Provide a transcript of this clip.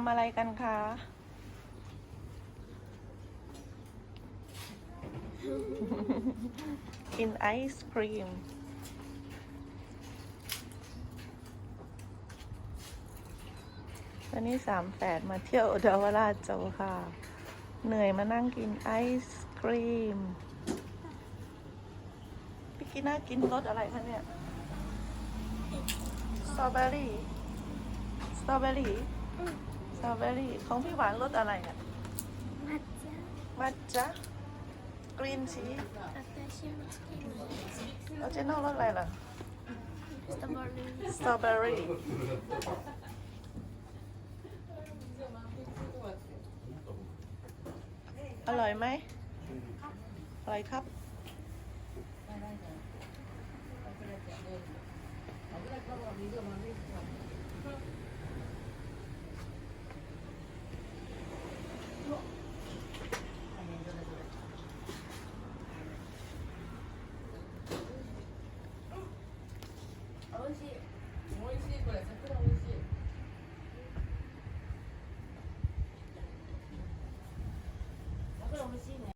ำอะไรกันคะกินไอศครีมวันนี้สามแปดมาเที่ยวดาวราชโจค่ะ เหนื่อยมานั่งกินไอศครีม พี่กินน่ากินรสอะไรคะเนี่ย สตรอเบอรี่ สตรอเบอรี่ สตรอเบอรี่ของพี่หวานรสอะไรอ่ยมัทจ้ะมัทจ้ะกรีนชีสแล้วเจโน่รสอะไรล่ะสตรอเบอรี่สตรอเบอรี่อร่อยไหมอร่อยครับ 对